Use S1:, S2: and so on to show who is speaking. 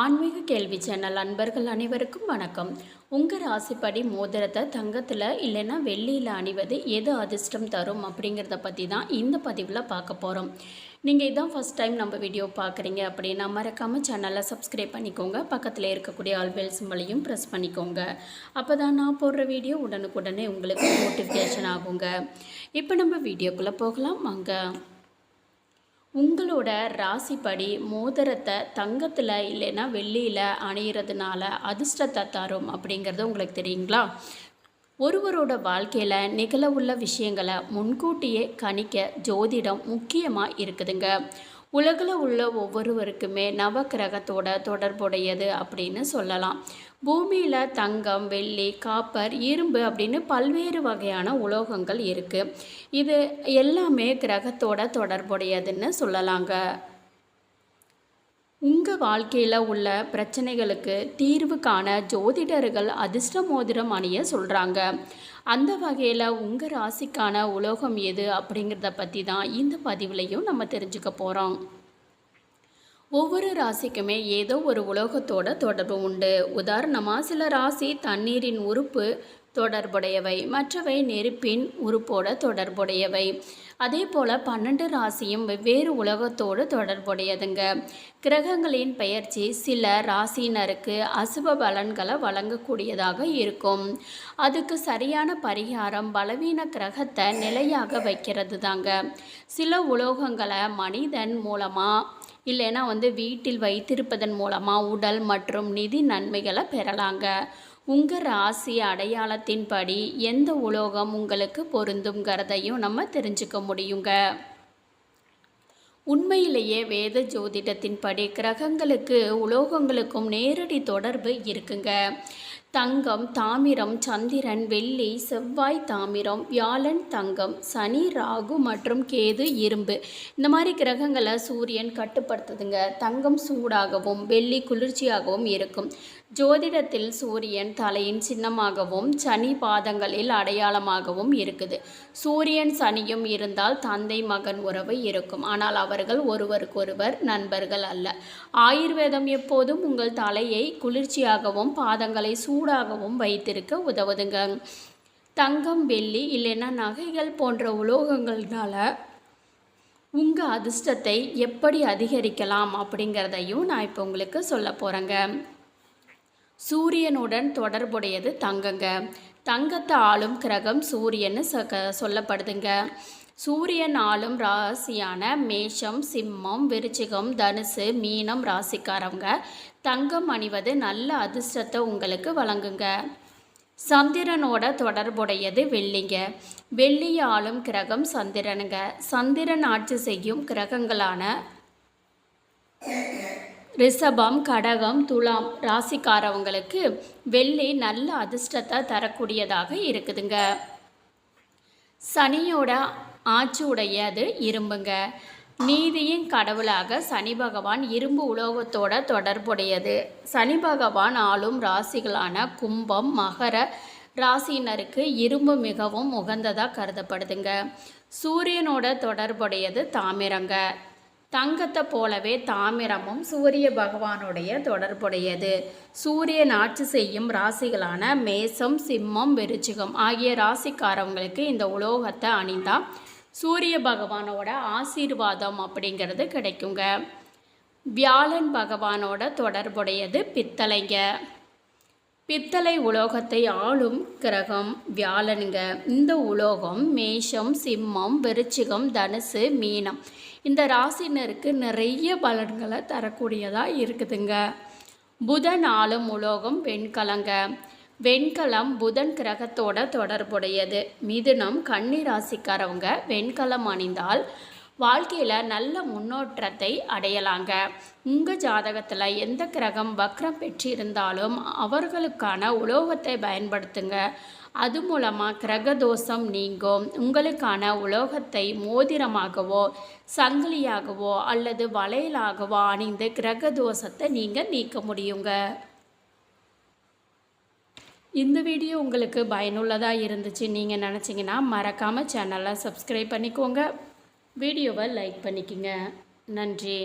S1: ஆன்மீக கேள்வி சேனல் அன்பர்கள் அனைவருக்கும் வணக்கம். உங்கள் ராசிப்படி மோதிரத்தை தங்கத்தில் இல்லைன்னா வெள்ளியில் அணிவது எது அதிர்ஷ்டம் தரும் அப்படிங்கிறத பற்றி தான் இந்த பதிவில் பார்க்க போகிறோம் நீங்கள் இதான் ஃபஸ்ட் டைம் நம்ம வீடியோ பார்க்குறீங்க அப்படின்னா மறக்காமல் சேனலை சப்ஸ்கிரைப் பண்ணிக்கோங்க. பக்கத்தில் இருக்கக்கூடிய ஆல்பெல் சிம்பளையும் ப்ரெஸ் பண்ணிக்கோங்க. அப்போ தான் நான் போடுற வீடியோ உடனுக்குடனே உங்களுக்கு நோட்டிஃபிகேஷன் ஆகுங்க. இப்போ நம்ம வீடியோக்குள்ளே போகலாம். வாங்க. உங்களோட ராசிப்படி மோதிரத்தை தங்கத்தில் இல்லைன்னா வெள்ளியில் அணியிறதுனால அதிர்ஷ்டத்தை தரும் அப்படிங்கிறது உங்களுக்கு தெரியுங்களா? ஒருவரோட வாழ்க்கையில் நிகழவுள்ள விஷயங்களை முன்கூட்டியே கணிக்க ஜோதிடம் முக்கியமாக இருக்குதுங்க. உலகில் உள்ள ஒவ்வொருவருக்குமே நவக்கிரகத்தோட தொடர்புடையது அப்படின்னு சொல்லலாம். பூமியில் தங்கம் வெள்ளி காப்பர் இரும்பு அப்படின்னு பல்வேறு வகையான உலோகங்கள் இருக்குது இது எல்லாமே கிரகத்தோட தொடர்புடையதுன்னு சொல்லலாங்க. உங்கள் வாழ்க்கையில் உள்ள பிரச்சனைகளுக்கு தீர்வு காண ஜோதிடர்கள் அதிர்ஷ்ட மோதிரம் அணிய சொல்கிறாங்க அந்த வகையில் உங்கள் ராசிக்கான உலோகம் எது அப்படிங்கிறத பற்றி தான் இந்த பதிவுலையும் நம்ம தெரிஞ்சுக்க போகிறோம் ஒவ்வொரு ராசிக்குமே ஏதோ ஒரு உலோகத்தோட தொடர்பு உண்டு. உதாரணமாக சில ராசி தண்ணீரின் உறுப்பு தொடர்புடையவை. மற்றவை நெருப்பின் உறுப்போட தொடர்புடையவை. அதே போல் பன்னெண்டு ராசியும் வெவ்வேறு உலகத்தோடு தொடர்புடையதுங்க. கிரகங்களின் பெயர்ச்சி சில ராசியினருக்கு அசுப பலன்களை வழங்கக்கூடியதாக இருக்கும். அதுக்கு சரியான பரிகாரம் பலவீன கிரகத்தை நிலையாக வைக்கிறது தாங்க சில உலோகங்களை மனிதன் மூலமாக இல்லைன்னா வந்து வீட்டில் வைத்திருப்பதன் மூலமாக உடல் மற்றும் நிதி நன்மைகளை பெறலாங்க. உங்கள் ராசி அடையாளத்தின்படி எந்த உலோகம் உங்களுக்கு பொருந்துங்கிறதையும் நம்ம தெரிஞ்சுக்க முடியுங்க. உண்மையிலேயே வேத ஜோதிடத்தின்படி கிரகங்களுக்கு உலோகங்களுக்கும் நேரடி தொடர்பு இருக்குங்க. தங்கம் தாமிரம் சந்திரன் வெள்ளி செவ்வாய் தாமிரம் வியாழன் தங்கம் சனி ராகு மற்றும் கேது இரும்பு. இந்த மாதிரி கிரகங்களை சூரியன் கட்டுப்படுத்துதுங்க. தங்கம் சூடாகவும் வெள்ளி குளிர்ச்சியாகவும் இருக்கும். ஜோதிடத்தில் சூரியன் தலையின் சின்னமாகவும் சனி பாதங்களில் அடையாளமாகவும் இருக்குது. சூரியன் சனியும் இருந்தால் தந்தை மகன் உறவு இருக்கும். ஆனால் அவர்கள் ஒருவருக்கொருவர் நண்பர்கள் அல்ல. ஆயுர்வேதம் எப்போதும் உங்கள் தலையை குளிர்ச்சியாகவும் பாதங்களை சூடாகவும் வைத்திருக்க உதவுதுங்க. தங்கம் வெள்ளி இல்லைன்னா நகைகள் போன்ற உலோகங்கள்னால உங்கள் அதிர்ஷ்டத்தை எப்படி அதிகரிக்கலாம் அப்படிங்கிறதையும் நான் இப்போ உங்களுக்கு சொல்ல போகிறேங்க சூரியனுடன் தொடர்புடையது தங்கங்க. தங்கத்தை ஆளும் கிரகம் சூரியன்னு சொல்லப்படுதுங்க. சூரியன் ஆளும் ராசியான மேஷம் சிம்மம் விருச்சிகம் தனுசு மீனம் ராசிக்காரவங்க தங்கம் அணிவது நல்ல அதிர்ஷ்டத்தை உங்களுக்கு வழங்குங்க. சந்திரனோட தொடர்புடையது வெள்ளிங்க. வெள்ளி ஆளும் கிரகம் சந்திரனுங்க. சந்திரன் ஆட்சி செய்யும் கிரகங்களான ரிஷபம் கடகம் துலாம் ராசிக்காரவங்களுக்கு வெள்ளி நல்ல அதிர்ஷ்டத்தை தரக்கூடியதாக இருக்குதுங்க. சனியோட ஆட்சி உடையது இரும்புங்க. நீதியின் கடவுளாக சனி பகவான் இரும்பு உலோகத்தோட தொடர்புடையது. சனி பகவான் ஆளும் ராசிகளான கும்பம் மகர ராசியினருக்கு இரும்பு மிகவும் உகந்ததாக கருதப்படுதுங்க. சூரியனோட தொடர்புடையது தாமிரங்க. தங்கத்தை போலவே தாமிரமும் சூரிய பகவானுடைய தொடர்புடையது. சூரியன் ஆட்சி செய்யும் ராசிகளான மேசம் சிம்மம் விருச்சிகம் ஆகிய ராசிக்காரவங்களுக்கு இந்த உலோகத்தை அணிந்தால் சூரிய பகவானோட ஆசீர்வாதம் அப்படிங்கிறது கிடைக்குங்க. வியாழன் பகவானோட தொடர்புடையது பித்தளைங்க. பித்தளை உலோகத்தை ஆளும் கிரகம் வியாழனுங்க. இந்த உலோகம் மேஷம் சிம்மம் விருச்சிகம் தனுசு மீனம் இந்த ராசினருக்கு நிறைய பலன்களை தரக்கூடியதாக இருக்குதுங்க. புதன் ஆளும் உலோகம் வெண்கலங்க வெண்கலம் புதன் கிரகத்தோட தொடர்புடையது. மிதுனம் கன்னி ராசிக்காரவங்க வெண்கலம் அணிந்தால் வாழ்க்கையில் நல்ல முன்னோற்றத்தை அடையலாங்க. உங்கள் ஜாதகத்தில் எந்த கிரகம் வக்ரம் பெற்றிருந்தாலும் அவர்களுக்கான உலோகத்தை பயன்படுத்துங்க. அது மூலமாக கிரக தோஷம் நீங்கும். உங்களுக்கான உலோகத்தை மோதிரமாகவோ சங்கிலியாகவோ அல்லது வளையலாகவோ அணிந்து கிரக தோஷத்தை நீங்கள் நீக்க முடியுங்க. இந்த வீடியோ உங்களுக்கு பயனுள்ளதாக இருந்துச்சு நீங்கள் நினச்சிங்கன்னா மறக்காமல் சேனலை சப்ஸ்கிரைப் பண்ணிக்கோங்க. வீடியோவை லைக் பண்ணிக்கோங்க. நன்றி.